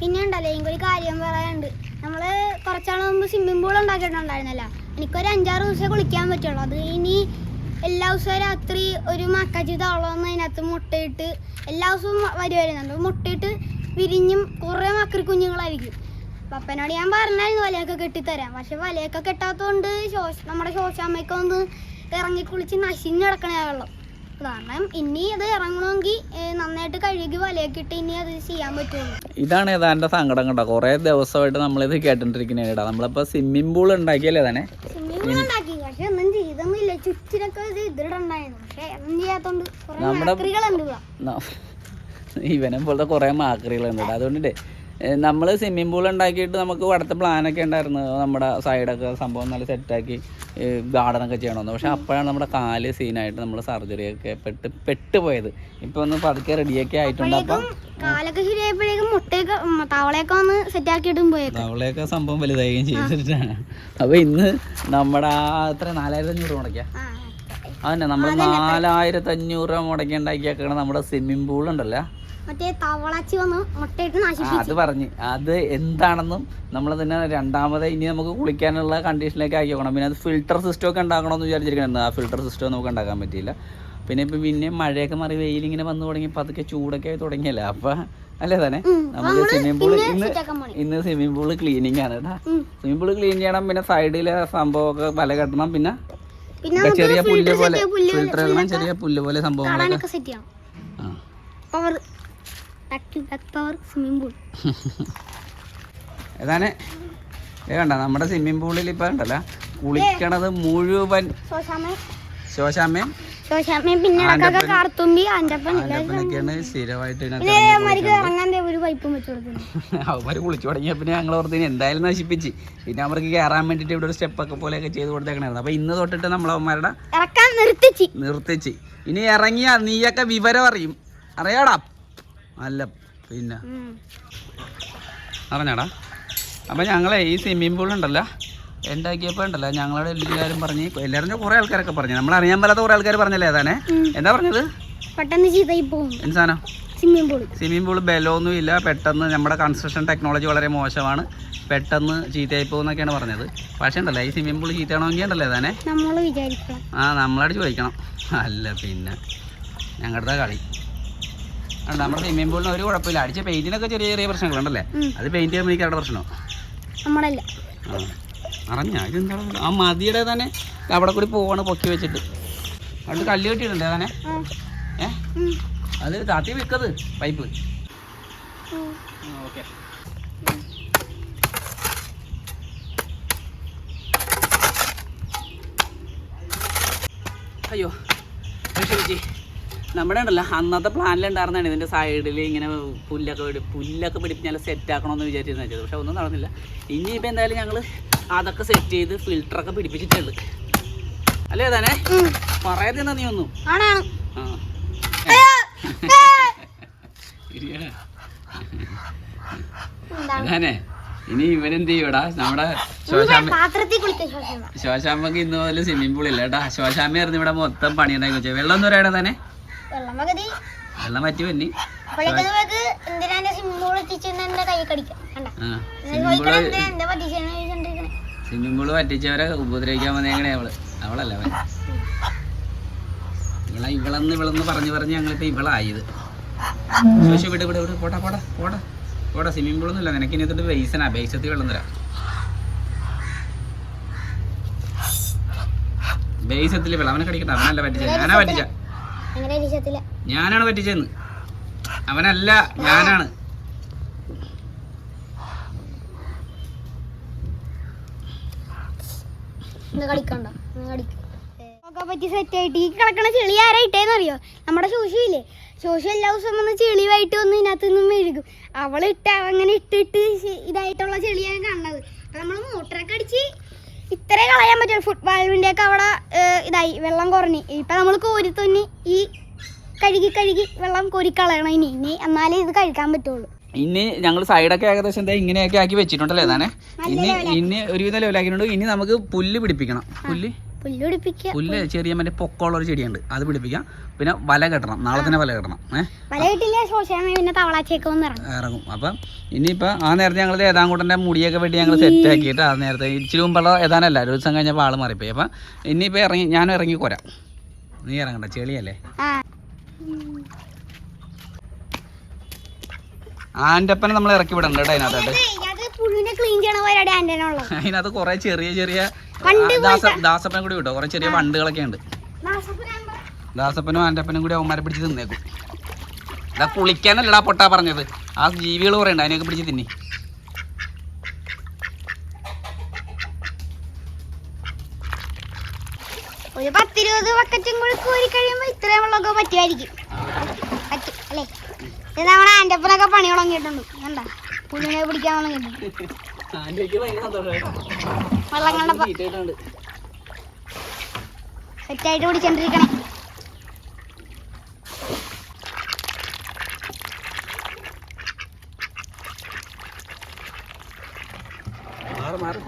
പിന്നെ ഉണ്ടല്ലോ എനിക്കൊരു കാര്യം പറയാനുണ്ട്. നമ്മൾ കുറച്ചാൾ മുമ്പ് സ്വിമ്മിംഗ് പൂൾ ഉണ്ടാക്കിയിട്ടുണ്ടായിരുന്നല്ലോ. എനിക്കൊരു അഞ്ചാറ് ദിവസമേ കുളിക്കാൻ പറ്റുള്ളൂ. അത് ഇനി എല്ലാ ദിവസവും രാത്രി ഒരു മക്കാച്ചി തവളന്ന് അതിനകത്ത് മുട്ടയിട്ട് എല്ലാ ദിവസവും വരുമായിരുന്നുണ്ട് മുട്ടയിട്ട് വിരിഞ്ഞും കുറേ മക്കറി കുഞ്ഞുങ്ങളായിരിക്കും. പപ്പനോട് ഞാൻ പറഞ്ഞായിരുന്നു വലയൊക്കെ കെട്ടിത്തരാം പക്ഷെ വലയൊക്കെ കെട്ടാത്തതുകൊണ്ട് ശോശ നമ്മുടെ ശോശാമ്മയ്ക്ക് ഒന്ന് ഇറങ്ങി കുളിച്ച് നശിഞ്ഞ് കിടക്കണ വെള്ളം കാരണം ഇനി അത് ഇറങ്ങണമെങ്കിൽ നന്നായിട്ട് കഴുകി വലയൊക്കെ ഇട്ട് ഇനി അത് ചെയ്യാൻ പറ്റുള്ളൂ. ഇതാണ് ഏതാ എന്റെ സങ്കടം കേട്ടോ കുറേ ദിവസമായിട്ട് നമ്മളിത് കേട്ടോണ്ടിരിക്കുന്നേടാ നമ്മളിപ്പോൾ സ്വിമ്മിംഗ് പൂൾ ഉണ്ടാക്കിയല്ലേ തന്നെ ഉണ്ടാക്കി പക്ഷെ ഒന്നും ചെയ്തൊന്നുമില്ല. ചുറ്റിനൊക്കെ ഇത് ഇതിടണ്ടായിരുന്നു. പക്ഷെ ഒന്നും ചെയ്യാത്തോണ്ട് കുറെ നമ്മുടെ- മാക്രികളുണ്ട് ഇവനെ പോലത്തെ കുറേ മാക്കറികളുണ്ട് ഉണ്ട് അതുകൊണ്ടിട്ട് നമ്മൾ സ്വിമ്മിംഗ് പൂൾ ഉണ്ടാക്കിയിട്ട് നമുക്ക് അടുത്ത പ്ലാനൊക്കെ ഉണ്ടായിരുന്നു. നമ്മുടെ സൈഡൊക്കെ സംഭവം നല്ല സെറ്റാക്കി ഗാർഡനൊക്കെ ചെയ്യണമെന്ന് പക്ഷെ അപ്പോഴാണ് നമ്മുടെ കാൽ സീനായിട്ട് നമ്മൾ സർജറി ഒക്കെ പെട്ട് പെട്ടുപോയത്. ഇപ്പൊ ഒന്ന് പതുക്കെ റെഡിയൊക്കെ ആയിട്ടുണ്ട്. അപ്പം കാലൊക്കെ ശരിയായപ്പോഴേക്കും മുട്ടയൊക്കെ ഉം, തവളയൊക്കെ ഒന്ന് സംഭവം വലുതാവുകയും ചെയ്തിട്ടാണ്. അപ്പൊ ഇന്ന് നമ്മുടെ ആ എത്ര? നാലായിരത്തി അഞ്ഞൂറ് മുടക്കിയ? അതന്നെ നമ്മൾ നാലായിരത്തി അഞ്ഞൂറ് രൂപ മുടക്കി ഉണ്ടാക്കിയാക്കണ നമ്മുടെ സ്വിമ്മിംഗ് പൂൾ ഉണ്ടല്ലോ അത് പറഞ്ഞ്. അത് എന്താണെന്നും നമ്മൾ തന്നെ രണ്ടാമത് ഇനി നമുക്ക് കുളിക്കാനുള്ള കണ്ടീഷനിലേക്ക് ആക്കി വെക്കണം പിന്നെ അത് ഫിൽട്ടർ സിസ്റ്റം ഒക്കെ ഉണ്ടാക്കണമെന്ന് വിചാരിച്ചിരിക്കണം ആ ഫിൽട്ടർ സിസ്റ്റം നമുക്ക് ഉണ്ടാക്കാൻ പറ്റിയില്ല. പിന്നെ ഇപ്പം പിന്നെ മഴയൊക്കെ മാറി വെയിലിങ്ങനെ വന്നു തുടങ്ങി അതൊക്കെ ചൂടൊക്കെ ആയി തുടങ്ങിയല്ലേ? അപ്പം അല്ലേ തന്നെ. നമുക്ക് സ്വിമ്മിംഗ് പൂൾ ഇന്ന് ഇന്ന് സ്വിമ്മിംഗ് പൂൾ ക്ലീനിങ് ആണ് കേട്ടോ സ്വിമ്മിംഗ് പൂൾ ക്ലീൻ ചെയ്യണം പിന്നെ സൈഡിലെ സംഭവമൊക്കെ വല കെട്ടണം പിന്നെ പിന്നെ ചെറിയ പുല്ല് പോലെ ഇടണം ചെറിയ പുല്ല് പോലെ സംഭവങ്ങളൊക്കെ. സെറ്റ് ചെയ്യാം. പവർ പവർ സ്വിമ്മിംഗ് പൂൾ ഏതാണ്? കണ്ട? നമ്മുടെ സ്വിമ്മിംഗ് പൂളിൽ ഇപ്പം ഉണ്ടല്ലോ കുളിക്കണത് മുഴുവൻ ശോശാമ്മ. ശോശാമ്മയും ശോശാമ്മയും പിന്നെ കാർത്തുമ്പി സ്ഥിരമായിട്ട് ഇറങ്ങാൻ ഒരു പൈപ്പും വെച്ചു കുളിച്ചു തുടങ്ങിയ പിന്നെ ഞങ്ങൾ ഓർത്തിന് എന്തായാലും നശിപ്പിച്ച്. പിന്നെ അവർക്ക് കയറാൻ വേണ്ടിയിട്ട് ഇവിടെ ഒരു സ്റ്റെപ്പൊക്കെ പോലെയൊക്കെ ചെയ്ത് കൊടുത്തേക്കണായിരുന്നു. അപ്പോൾ ഇന്ന് തൊട്ടിട്ട് നമ്മൾ അവന്മാരുടെ ഇറക്കാൻ നിർത്തിച്ച്. നിർത്തിച്ച്. ഇനി ഇറങ്ങിയ നീയൊക്കെ വിവരം അറിയും. അറിയാടാ. അല്ല പിന്നെ. അറിഞ്ഞാടാ അപ്പൊ ഞങ്ങളെ ഈ സ്വിമ്മിംഗ് പൂൾ ഉണ്ടല്ലോ. ഉണ്ടാക്കിയപ്പോൾ ഉണ്ടല്ലോ? ഞങ്ങളോട് എല്ലാവരും പറഞ്ഞു എല്ലാവരും കുറേ ആൾക്കാരൊക്കെ പറഞ്ഞു. നമ്മൾ അറിയാൻ പറ്റാത്ത കുറേ ആൾക്കാർ പറഞ്ഞല്ലേ അതാണ്. എന്താ പറഞ്ഞത്? പെട്ടെന്ന് പോകും. സ്വിമ്മിംഗ് പൂൾ സ്വിമ്മിംഗ് പൂൾ ബലമൊന്നും ഇല്ല. പെട്ടെന്ന് നമ്മുടെ കൺസ്ട്രക്ഷൻ ടെക്നോളജി വളരെ മോശമാണ്. പെട്ടെന്ന് ചീത്തയായി പോകുന്നൊക്കെയാണ് പറഞ്ഞത്. പക്ഷേ ഉണ്ടല്ലോ ഈ സ്വിമ്മിംഗ് പൂൾ ചീത്തയാണെങ്കിൽ ഉണ്ടല്ലോ അതാണ് ആ നമ്മളോട് ചോദിക്കണം. അല്ല പിന്നെ. ഞങ്ങളുടെ കളി. നമ്മുടെ സ്വിമ്മിംഗ് പൂളിന് ഒരു കുഴപ്പമില്ല. അടിച്ച പെയിന്റിനൊക്കെ ചെറിയ ചെറിയ പ്രശ്നങ്ങളുണ്ടല്ലേ. അത് പെയിന്റ് ചെയ്യാൻ എനിക്ക് അവിടെ പ്രശ്നമോ? നമ്മളല്ല. ആ. അറിഞ്ഞ ആ മതിയുടെ തന്നെ അവിടെ കൂടി പോവാണ് പൊക്കി വെച്ചിട്ട്. അവിടെ കല്ല് കെട്ടിയിട്ടുണ്ട് തന്നെ. ഏ? അത് താത്തി വിൽക്കത് പൈപ്പ്. ഓക്കെ. അയ്യോ ചേച്ചി. നമ്മുടെ ഉണ്ടല്ലോ അന്നത്തെ പ്ലാനിലുണ്ടായിരുന്നാണ് ഇതിന്റെ സൈഡിൽ ഇങ്ങനെ പുല്ലൊക്കെ പിടി പുല്ലൊക്കെ പിടിപ്പിച്ച് നല്ല സെറ്റ് ആക്കണമെന്ന് വിചാരിച്ചിരുന്ന പക്ഷെ ഒന്നും നടന്നില്ല. ഇനിയിപ്പോൾ എന്തായാലും ഞങ്ങൾ അതൊക്കെ സെറ്റ് ചെയ്ത് ഫിൽറ്ററൊക്കെ പിടിപ്പിച്ചിട്ടുണ്ട്. അല്ലേ തന്നെ. പറയാതെ നീ ഒന്നും. അതാനെ ഇനി ഇവനെന്ത് ചെയ്യൂടാ? നമ്മുടെ ശോശാമ്മ ശോശാമ്മക്ക് ഇന്ന് മുതൽ സ്വിമ്മിംഗ് പൂൾ ഇല്ല കേട്ടാ. ശോശാമ്മയായിരുന്നു ഇവിടെ മൊത്തം പണിയുണ്ടാക്കി വെച്ചത് വെള്ളം ഒന്നും പറയണ തന്നെ വെള്ളം പറ്റി എന്റെ സ്വിമ്മിംഗ് പൂൾ പൂൾ പറ്റിച്ചവരെ ഉപദ്രവിക്കാൻ വന്നേക്കണേ അവൾ. അവളല്ല അവൻ? ഇവളെ ഇവളെന്ന് ഇവളെന്ന് പറഞ്ഞു പറഞ്ഞ് ഞങ്ങളിപ്പോ ഇവളായത്. ശോശു വിട് വിട് വിട്. പോട്ടെ പോടാ പോടാ. പോടാ സ്വിമ്മിംഗ് ഒന്നും ഇല്ല നിനക്ക് ഇനി തൊട്ട് ബേസനാ ബേസത്തിൽ വെള്ളം തരാം. ബേസത്തിൽ വെള്ളം അവനെ കടിക്കട്ടെ അവനല്ല പറ്റിച്ച ഞാനാ പറ്റിച്ച ഞാനാണ് പറ്റിച്ചെന്ന് അവനല്ല ഞാനാണ്. കളിക്കണ്ട പറ്റി സെറ്റ് ആയിട്ട് ഈ കിടക്കണ ചെളി ആരായിട്ടേന്ന് അറിയോ നമ്മുടെ ശോശു ഇല്ലേ? ശോശു എല്ലാ ദിവസവും വന്ന് ചെളിവായിട്ട് വന്ന് ഇതിനകത്ത് നിന്നും മെഴുകും. അവളിട്ട് അങ്ങനെ ഇട്ടിട്ട് ഇതായിട്ടുള്ള ചെളിയാണ് കാണുന്നത്. നമ്മൾ മോട്ടറൊക്കെ അടിച്ച് ഇത്രേ കളയാൻ പറ്റും ഫുട്ബോളിന്റെ ഒക്കെ അവിടെ ഇതായി വെള്ളം കുറഞ്ഞ്. ഇപ്പം നമ്മൾ കോരി തുന്നി ഈ കഴുകി കഴുകി വെള്ളം കോരി കളയണം ഇനി. ഇനി എന്നാലേ ഇത് കഴിക്കാൻ പറ്റുള്ളൂ. ഇനി ഞങ്ങൾ സൈഡൊക്കെ ഏകദേശം എന്താ ഇങ്ങനെയൊക്കെ ആക്കി വെച്ചിട്ടുണ്ടല്ലേ താനെ ഇനി ഇനി ഒരുവിധം ലെവലാക്കിയിട്ടുണ്ട് ഇനി നമുക്ക് പുല്ല് പിടിപ്പിക്കണം. പുല്ല്? പുല്ല് ചെറിയ മറ്റേ പൊക്കമുള്ള ഒരു ചെടിയുണ്ട്. അത് പിടിപ്പിക്കാം. പിന്നെ വല കെട്ടണം. നാളെ തന്നെ വല കെട്ടണം. ഇറങ്ങും. അപ്പം ഇനിയിപ്പോൾ ആ നേരത്തെ ഞങ്ങൾ ഏതാങ്കൂട്ടന്റെ മുടിയൊക്കെ വെട്ടി ഞങ്ങൾ സെറ്റ് ആക്കിയിട്ട് ആ നേരത്തെ ഇച്ചിരി മുമ്പുള്ള ഏതാനല്ല ഒരു ദിവസം കഴിഞ്ഞപ്പോൾ പാൾ മാറിപ്പോയി. അപ്പം ഇനിയിപ്പോൾ ഇറങ്ങി ഞാനും ഇറങ്ങി കൊരാം. നീ ഇറങ്ങണ്ട. ചെളിയല്ലേ? ആ ആന്റപ്പനെ നമ്മൾ ഇറക്കി വിടണ്ട കേട്ടോ അതിനകത്ത് കുറെ ചെറിയ ചെറിയ ദാസപ്പൻ ദാസപ്പനെ കൂടി വിട്ടോ? കുറെ ചെറിയ വണ്ടുകളൊക്കെ ഉണ്ട്. ദാസപ്പനും ആന്റപ്പനും കൂടി അവന്മാരെ പിടിച്ച് തിന്നേക്കും. ഇതാ കുളിക്കാനല്ലടാ പൊട്ടാ പറഞ്ഞത്. ആ ജീവികൾ കുറേ ഉണ്ട് അതിനെയൊക്കെ പിടിച്ച് തിന്നി. ഒരു പത്തിരുപത് വക്കറ്റും കൂടി കോരി കഴിയുമ്പോ ഇത്രയും വെള്ളമൊക്കെ പറ്റുമായിരിക്കും. നമ്മുടെ ആന്റപ്പനൊക്കെ പണി തുടങ്ങിയിട്ടുണ്ട്. എന്താ പുലിനെ പിടിക്കാൻ തുടങ്ങിയിട്ടുണ്ട്. വെള്ളം കണ്ടപ്പോ. സെറ്റായിട്ട് പിടിച്ചോണ്ടിരിക്കണേ മാറ് മാറ്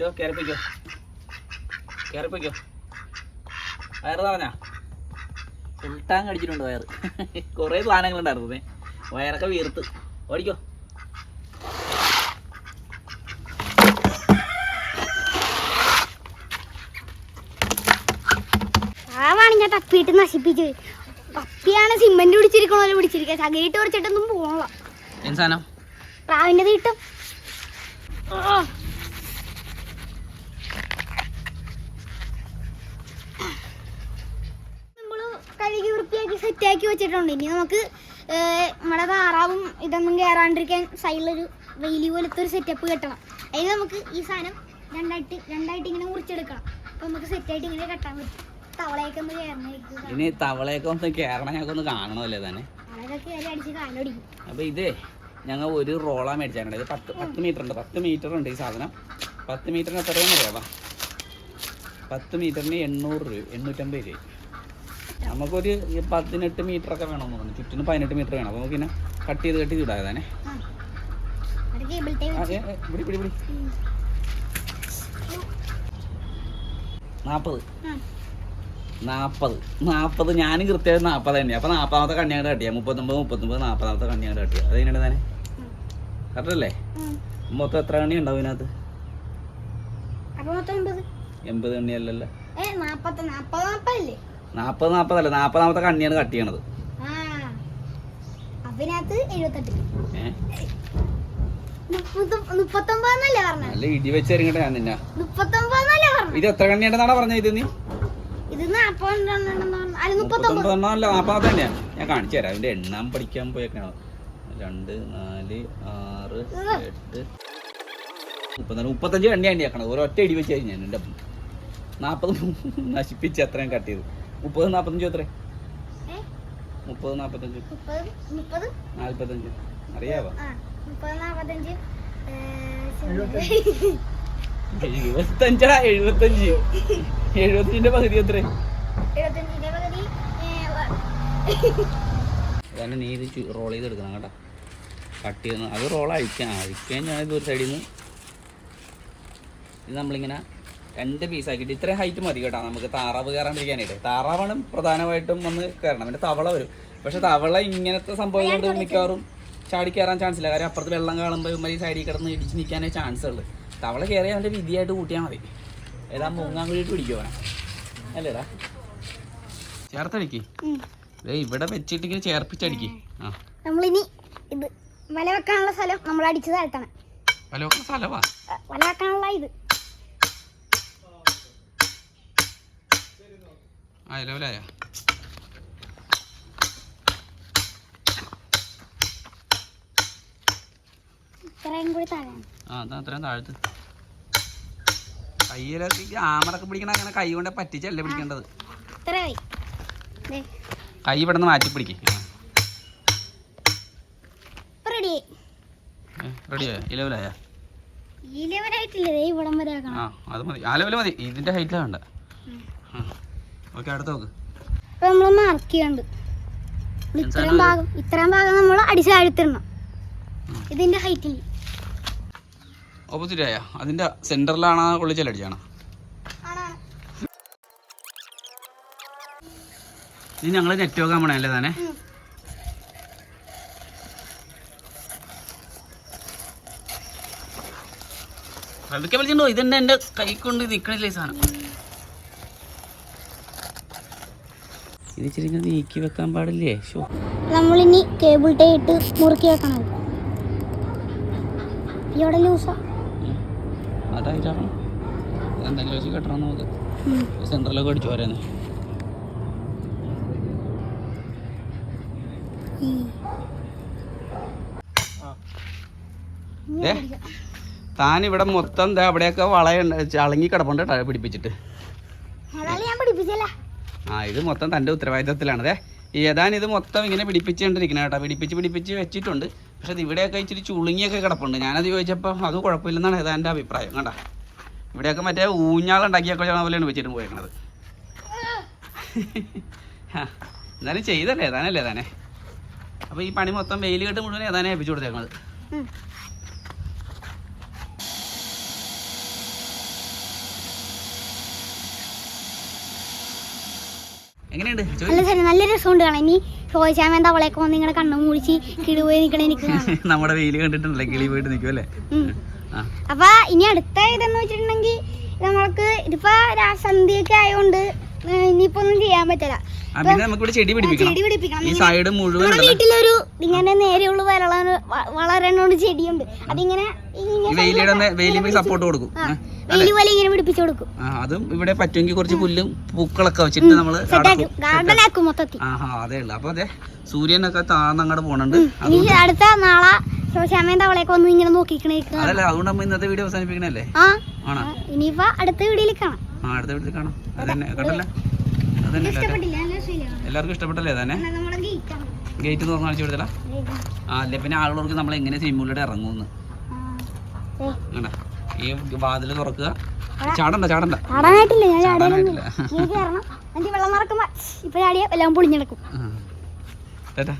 അവന്റെ കയറിപ്പിക്കോ കയറിപ്പിക്കോ വയറ് തവനാ ഫുൾ ടാങ്ക് അടിച്ചിട്ടുണ്ട് വയറ്. കുറേ സാധനങ്ങളുണ്ടായിരുന്നു വയറൊക്കെ വീർത്ത്. ഓടിക്കോ. പാവാണ് ഞാൻ തപ്പിയിട്ട് നശിപ്പിച്ച്. പപ്പിയാണ് സിമെന്റ് പിടിച്ചിരിക്കണ പിടിച്ചിരിക്കുക ചകിരിട്ട് കുറച്ചിട്ടൊന്നും പോകണല്ലോ പ്രാവിന്റെ തീട്ടും നമ്മൾ കഴുകി സെറ്റാക്കി വെച്ചിട്ടുണ്ട്. ഇനി നമുക്ക് നമ്മുടെ താറാവും ഇതൊന്നും കയറാണ്ടിരിക്കാൻ സൈഡിലൊരു വെയിലി പോലത്തെ ഒരു സെറ്റപ്പ് കെട്ടണം. അതിന് നമുക്ക് ഈ സാധനം രണ്ടായിട്ട് രണ്ടായിട്ട് ഇങ്ങനെ മുറിച്ചെടുക്കണം. അപ്പൊ നമുക്ക് സെറ്റായിട്ട് ഇങ്ങനെ കെട്ടാൻ പറ്റും. തവളയൊക്കെ ഒന്ന് കയറണം ഇനി തവളയൊക്കെ ഒന്ന് കയറണം ഞങ്ങൾക്ക് ഒന്ന് കാണണമല്ലേ തന്നെ അപ്പോൾ ഇതേ ഞങ്ങൾ ഒരു റോളാ മേടിച്ചാണ് ഇത് പത്ത് പത്ത് മീറ്റർ ഉണ്ട് പത്ത് മീറ്റർ ഉണ്ട് ഈ സാധനം. പത്ത് മീറ്ററിന് എത്രയാണെന്ന് അറിയാവാ? പത്ത് മീറ്ററിന് എണ്ണൂറ് രൂപ എണ്ണൂറ്റമ്പത് രൂപ. നമുക്കൊരു പതിനെട്ട് മീറ്റർ ഒക്കെ വേണമെന്ന് തോന്നുന്നു. ചുറ്റിന് പതിനെട്ട് മീറ്റർ വേണം. അപ്പോൾ നമുക്കിങ്ങനെ കട്ട് ചെയ്ത് കട്ട് ചെയ്ത് ഇടാതെ നാപ്പത്. ഉം. നാൽപ്പത്. നാൽപ്പത് നാൽപ്പത് ഞാനും കൃത്യമായിട്ട് നാൽപ്പത് തന്നെയാണ് അപ്പോൾ നാൽപ്പതാമത്തെ കണ്ണിയാണ്ട് കട്ടിയാ. മുപ്പത്തൊമ്പത് മുപ്പത്തൊമ്പത് നാൽപ്പതാമത്തെ കണ്ണിയാണ്ട് കട്ടിയാ. അത് കഴിഞ്ഞിട്ട് തന്നെ. കറക്റ്റല്ലേ? മൊത്തം എത്ര കണ്ണി ഉണ്ടാവും ഇതിനകത്ത്? അപ്പൊ എൺപത്. കണ്ണിയല്ലേ കണ്ണിയല്ലല്ലോ. ഏ നാപ്പത്തി നാപ്പത് നാപ്പതല്ല നാപ്പതാമത്തെ കണ്ണിയാണ് കട്ട് ചെയ്യണത്. നല്ല ഇടി വെച്ചെറിങ്ങട്ടെ ഞാൻ നിന്നെ. ഇത് എത്ര കണ്ണിയുണ്ടെന്നാണ് പറഞ്ഞത് ഇത് നീ? അല്ല തന്നെയാണ് ഞാൻ കാണിച്ചു തരാം. അതിന്റെ എണ്ണാൻ പഠിക്കാൻ പോയേക്കാണ് രണ്ട് നാല് ആറ് എട്ട് മുപ്പത്തിനാല്. മുപ്പത്തഞ്ച് കണ്ണിയാക്കണം ഒരൊറ്റ ഇടി വെച്ച് കഴിഞ്ഞാൽ എന്റെ നാൽപ്പത് നശിപ്പിച്ച് അത്രയും കട്ട് ചെയ്തു. മുപ്പത് നാൽപ്പത്തഞ്ച് എത്ര മുപ്പത് നാൽപ്പത്തഞ്ച് നാൽപ്പത്തഞ്ച് അറിയാവോ? എഴുപത്തഞ്ചാ എഴുപത്തഞ്ച്. എഴുപത്തഞ്ചിന്റെ പകുതി എത്ര അതാണ് നീ ഇത് റോൾ ചെയ്ത് എടുക്കണം കേട്ടോ. കട്ട് ചെയ്യുന്ന അത് റോൾ അഴിക്കാൻ അഴിക്കാൻ ഞാൻ ഇത് ഒരു സൈഡിൽ നിന്ന് ഇത് നമ്മളിങ്ങനെ രണ്ട് പീസാക്കിയിട്ട് ഇത്രയും ഹൈറ്റ് മതി കേട്ടോ. നമുക്ക് താറാവ് കയറാണ്ടിരിക്കാനായിട്ട് താറാവാണ് പ്രധാനമായിട്ടും വന്ന് കയറണം. പിന്നെ തവള വരും. പക്ഷെ തവള ഇങ്ങനത്തെ സംഭവം കൊണ്ട് മിക്കവാറും ചാടി കയറാൻ ചാൻസ് ഇല്ല. കാര്യം അപ്പുറത്ത് വെള്ളം കാണുമ്പോൾ ഇമ്മ ഈ സൈഡിൽ കിടന്ന് ഇടിച്ച് നിൽക്കാനേ ചാൻസ് ഉള്ളു. തവള കയറി അവന്റെ വിധിയായിട്ട് കൂട്ടിയാൽ മതി. ഏതാ മൂങ്ങാൻ വേണ്ടിയിട്ട് പിടിക്കുക അല്ലേടാ ചേർത്തടിക്ക്. ഇവിടെ വെച്ചിട്ട് ഇങ്ങനെ ചേർപ്പിച്ചടിക്ക്. നമ്മളിനി ഇത് വല വെക്കാനുള്ള സ്ഥലം നമ്മൾ അടിച്ചു താഴ്ത്തണം സ്ഥലവാ? വല വെക്കാനുള്ള ഇത്. ആ ലെവലായ. ആ എന്നാ അത്രയും താഴ്ത്ത്. പിടിക്കണ അങ്ങനെ കൈ കൊണ്ട് പറ്റിച്ചല്ലേ പിടിക്കേണ്ടത്? കൈ ഇവിടെ നിന്ന് മാറ്റി പിടിക്ക്. റെഡിയായി ഈ ലെവലായ ഈ ലെവലായിട്ടില്ലേ ഇവിടം വരെ ആ അത് മതി. ആ ലെവൽ മതി. ഇതിന്റെ ഹൈറ്റിലാണ് വേണ്ട. ഓക്കെ അടുത്ത നോക്ക്. അപ്പൊ നമ്മൾ മാർക്ക് ചെയ്യണ്ട്. ഇത്രയും ഭാഗം ഇത്രയും ഭാഗം നമ്മൾ അടിച്ച് താഴ്ത്തിടണം. ഇതിന്റെ ഹൈറ്റിൽ ഓപ്പോസിറ്റ് ആയ. അതിന്റെ സെന്ററിലാണ് കൊള്ളിച്ചലടിച്ചാണ് ഇനി ഞങ്ങൾ നെറ്റ് നോക്കാൻ പോണേ അല്ലേ താനെ? പതുക്കെ വിളിച്ചിട്ടുണ്ടോ? ഇതെന്നെ എന്റെ കൈ കൊണ്ട് നിൽക്കണില്ല ഈ സാധനം? ഇത് ഇച്ചിരി ഇങ്ങനെ നീക്കി വെക്കാൻ പാടില്ലേ? ഷോ നമ്മളിനി കേബിൾ ടേ ഇട്ട് മുറുക്കി വെക്കണം. ഇവിടെ ലൂസാ അതായിട്ടാണ്? എന്തെങ്കിലും വെച്ച് കെട്ടണം നമുക്ക് സെന്ററിലൊക്കെ അടിച്ചു പോരാന്ന്. ഏ താൻ ഇവിടെ മൊത്തം ദേ അവിടെയൊക്കെ വളയുണ്ട് ചളങ്ങി കിടപ്പുണ്ട് പിടിപ്പിച്ചിട്ട്. ആ ഇത് മൊത്തം തന്റെ ഉത്തരവാദിത്തത്തിലാണ് അതെ ഏതാനും ഇത് മൊത്തം ഇങ്ങനെ പിടിപ്പിച്ചുകൊണ്ടിരിക്കണം കേട്ടോ. പിടിപ്പിച്ച് പിടിപ്പിച്ച് വെച്ചിട്ടുണ്ട്. പക്ഷെ അത് ഇവിടെയൊക്കെ ഇച്ചിരി ചുളുങ്ങിയൊക്കെ കിടപ്പുണ്ട്. ഞാനത് ചോദിച്ചപ്പോൾ അത് കുഴപ്പമില്ലെന്നാണ് ഏതാന്റെ അഭിപ്രായം കണ്ട. ഇവിടെയൊക്കെ മറ്റേ ഊഞ്ഞാളുണ്ടാക്കിയൊക്കെ പോലെയാണ് വെച്ചിട്ട് പോയേക്കണത്. എന്നാലും ചെയ്തല്ലേ ഏതാനല്ലേ ഏതാനെ? അപ്പോൾ ഈ പണി മൊത്തം വെയിൽ കെട്ട് മുഴുവൻ ഏതാനേ ഏൽപ്പിച്ചു കൊടുത്തേക്കണത്? എങ്ങനെയുണ്ട്? നല്ല ശരി നല്ല രസമുണ്ട് കാണാൻ. ഇനി ചോദിച്ചാൽ നിങ്ങളുടെ കണ്ണും നിൽക്കണ എനിക്ക് നമ്മുടെ വെയിൽ കണ്ടിട്ടുണ്ടല്ലേ കിളി പോയിട്ട് നിൽക്കുമല്ലേ അപ്പൊ ഇനി അടുത്ത ഇതെന്ന് വെച്ചിട്ടുണ്ടെങ്കിൽ നമ്മൾക്ക് ഇതിപ്പോ രാസന്ധിയൊക്കെ ആയതുകൊണ്ട് ഇനിയിപ്പോ ഒന്നും ചെയ്യാൻ പറ്റില്ല. പിന്നെ നമുക്ക് ഇവിടെ ചെടി പിടിപ്പിക്കണം. ചെടി ഈ സൈഡ് മുഴുവൻ വീട്ടിലൊരു ഇങ്ങനെ നേരെയുള്ള വളരാൻ വളരണോണ്ട് ചെടിയുണ്ട്. അതിങ്ങനെ സപ്പോർട്ട് കൊടുക്കും. ഏ? വെയിൽ പോലെ ഇങ്ങനെ പിടിപ്പിച്ചു കൊടുക്കും. അതും ഇവിടെ പറ്റുമെങ്കിൽ കുറച്ച് പുല്ലും പൂക്കളൊക്കെ വെച്ചിട്ട് നമ്മൾ ആക്കും. മൊത്തത്തിൽ. ആഹാ അതേ ഉള്ളു. അപ്പൊ അതെ സൂര്യനൊക്കെ താന്നങ്ങോട്ട് പോണുണ്ട്. അടുത്ത നാളെ അവളെയൊക്കെ ഇങ്ങനെ നോക്കിക്കണേ അതല്ല അതുകൊണ്ട് നമ്മൾ ഇന്നത്തെ വീഡിയോ അവസാനിപ്പിക്കണല്ലേ? ആണോ? ഇനിയിപ്പോ അടുത്ത വീഡിയോയിൽ കാണാം. ആ അടുത്ത വീട്ടിൽ കാണാം. അതന്നെ നല്ല എല്ലാവർക്കും ഇഷ്ടപ്പെട്ടല്ലേ തന്നെ ഗേറ്റ് തുറന്ന് കാണിച്ചു കൊടുത്തല്ല ആ അല്ലേ പിന്നെ ആളുകൾക്ക് നമ്മൾ എങ്ങനെ സിനിമയിലൂടെ ഇറങ്ങുമെന്ന് കണ്ട ഈ വാതിൽ തുറക്കുക. ചാടണ്ട ചാടണ്ട. ചാടാനായിട്ടില്ല ഞാൻ ചാടാനായിട്ടില്ല. എനിക്ക് എന്നിട്ട് വെള്ളം ഇപ്പൊ ചാടിയ എല്ലാം പൊളിഞ്ഞെടുക്കും വരാം.